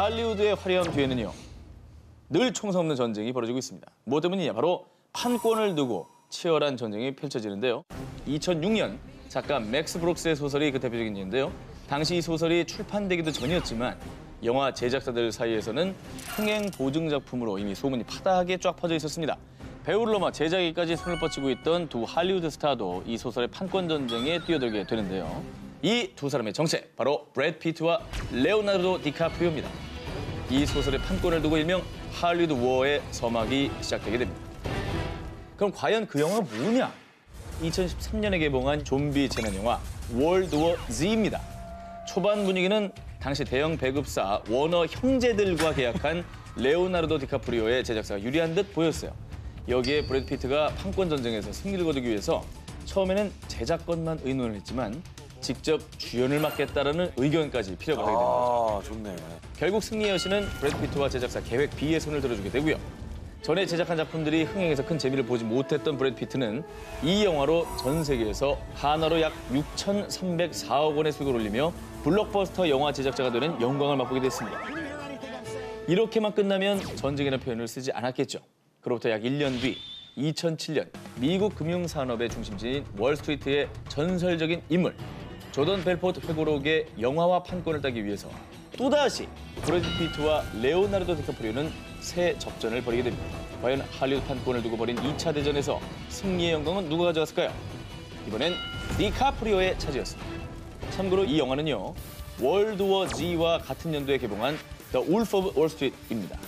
할리우드의 화려함 뒤에는요. 늘 총성 없는 전쟁이 벌어지고 있습니다. 뭐 때문이냐? 바로 판권을 두고 치열한 전쟁이 펼쳐지는데요. 2006년 작가 맥스 브록스의 소설이 그 대표적인 예인데요. 당시 이 소설이 출판되기도 전이었지만 영화 제작자들 사이에서는 흥행 보증 작품으로 이미 소문이 파다하게 쫙 퍼져 있었습니다. 배우를 넘어 제작에까지 손을 뻗치고 있던 두 할리우드 스타도 이 소설의 판권 전쟁에 뛰어들게 되는데요. 이 두 사람의 정체 바로 브래드 피트와 레오나르도 디카프리오입니다. 이 소설의 판권을 두고 일명 할리우드 워의 서막이 시작되게 됩니다. 그럼 과연 그 영화가 뭐냐? 2013년에 개봉한 좀비 재난 영화 월드 워 Z입니다. 초반 분위기는 당시 대형 배급사 워너 형제들과 계약한 레오나르도 디카프리오의 제작사가 유리한 듯 보였어요. 여기에 브래드 피트가 판권 전쟁에서 승리를 거두기 위해서 처음에는 제작권만 의논을 했지만 직접 주연을 맡겠다라는 의견까지 피력을 하게 됩니다. 아, 좋네. 결국 승리의 여신은 브래드 피트와 제작사 계획 B의 손을 들어주게 되고요. 전에 제작한 작품들이 흥행해서 큰 재미를 보지 못했던 브래드 피트는 이 영화로 전 세계에서 하나로 약 6,304억 원의 수익을 올리며 블록버스터 영화 제작자가 되는 영광을 맛보게 됐습니다. 이렇게만 끝나면 전쟁이라는 표현을 쓰지 않았겠죠. 그로부터 약 1년 뒤 2007년 미국 금융산업의 중심지인 월스트리트의 전설적인 인물 조던 벨포트 회고록의 영화화 판권을 따기 위해서 또다시 브래드 피트와 레오나르도 디카프리오는 새 접전을 벌이게 됩니다. 과연 할리우드 판권을 두고 벌인 2차 대전에서 승리의 영광은 누가 가져갔을까요? 이번엔 디카프리오의 차지였습니다. 참고로 이 영화는요. 월드워 G와 같은 연도에 개봉한 The Wolf of Wall Street입니다.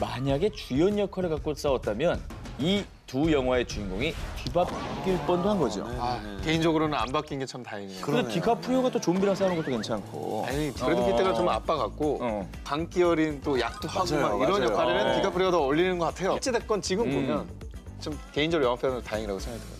만약에 주연 역할을 갖고 싸웠다면 이 두 영화의 주인공이 뒤바뀔 뻔도 한 거죠. 아, 개인적으로는 안 바뀐 게 참 다행이에요. 근데 디카프리오가 또 좀비랑 싸우는 것도 괜찮고. 아니 브래드 피트가 좀 아빠 같고 어. 광기 어린 또 약도 하고 맞아요, 막 이런 맞아요. 역할에는 어. 디카프리오가 더 어울리는 것 같아요. 어찌됐건 지금 음. 보면 좀 개인적으로 영화 표현으로 다행이라고 생각이 들어요.